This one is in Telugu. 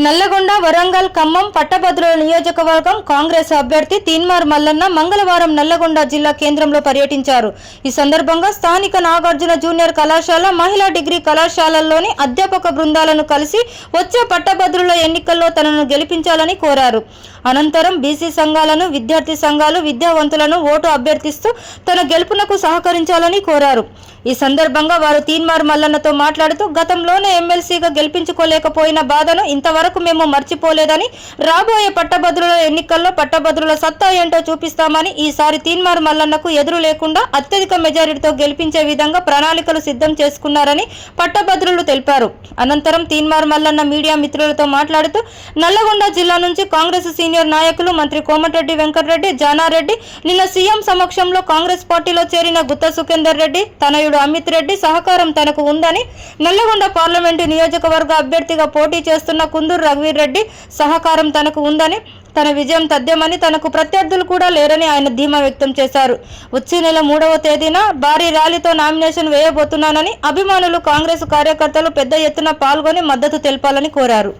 నల్లగొండ వరంగల్ ఖమ్మం పట్టభద్రుల నియోజకవర్గం కాంగ్రెస్ అభ్యర్థి తీన్మార్ మల్లన్న మంగళవారం నల్లగొండ జిల్లా కేంద్రంలో పర్యటించారు. ఈ సందర్భంగా స్థానిక నాగార్జున జూనియర్ కళాశాల మహిళా డిగ్రీ కళాశాలల్లోని అధ్యాపక బృందాలను కలిసి వచ్చే పట్టభద్రుల ఎన్నికల్లో తనను గెలిపించాలని కోరారు. అనంతరం బీసీ సంఘాలను విద్యార్థి సంఘాలు విద్యావంతులను ఓటు అభ్యర్థిస్తూ తన గెలుపునకు సహకరించాలని కోరారు. ఈ సందర్భంగా వారు తీన్మార్ మల్లన్నతో మాట్లాడుతూ గతంలోనే ఎమ్మెల్సీగా గెలిపించుకోలేకపోయిన బాధను ఇంతవరకు మేము మర్చిపోలేదని రాబోయే పట్టభద్రుల ఎన్నికల్లో పట్టభద్రుల సత్తా ఏంటో చూపిస్తామని ఈసారి తీన్మార్ మల్లన్నకు ఎదురు లేకుండా అత్యధిక మెజారిటీతో గెలిపించే విధంగా ప్రణాళికలు సిద్ధం చేసుకున్నారని పట్టభద్రులు తెలిపారు. అనంతరం తీన్మార్ మల్లన్న మీడియా మిత్రులతో మాట్లాడుతూ నల్లగొండ జిల్లా నుంచి కాంగ్రెస్ సీనియర్ నాయకులు మంత్రి కోమటిరెడ్డి వెంకటరెడ్డి జానారెడ్డి నిన్న సీఎం సమక్షంలో కాంగ్రెస్ పార్టీలో చేరిన గుత్త సుఖేందర్ రెడ్డి తనయుడు అమిత్ రెడ్డి సహకారం తనకు ఉందని నల్లగొండ పార్లమెంటు నియోజకవర్గ అభ్యర్థిగా పోటీ చేస్తున్న కుందూరు రఘువీర్ రెడ్డి సహకారం తనకు ఉందని తన విజయం తథ్యమని తనకు ప్రత్యర్థులు కూడా లేరని ఆయన ధీమా వ్యక్తం చేశారు. వచ్చే నెల మూడవ తేదీన భారీ ర్యాలీతో నామినేషన్ వేయబోతున్నానని అభిమానులు కాంగ్రెస్ కార్యకర్తలు పెద్ద ఎత్తున పాల్గొని మద్దతు తెలపాలని కోరారు.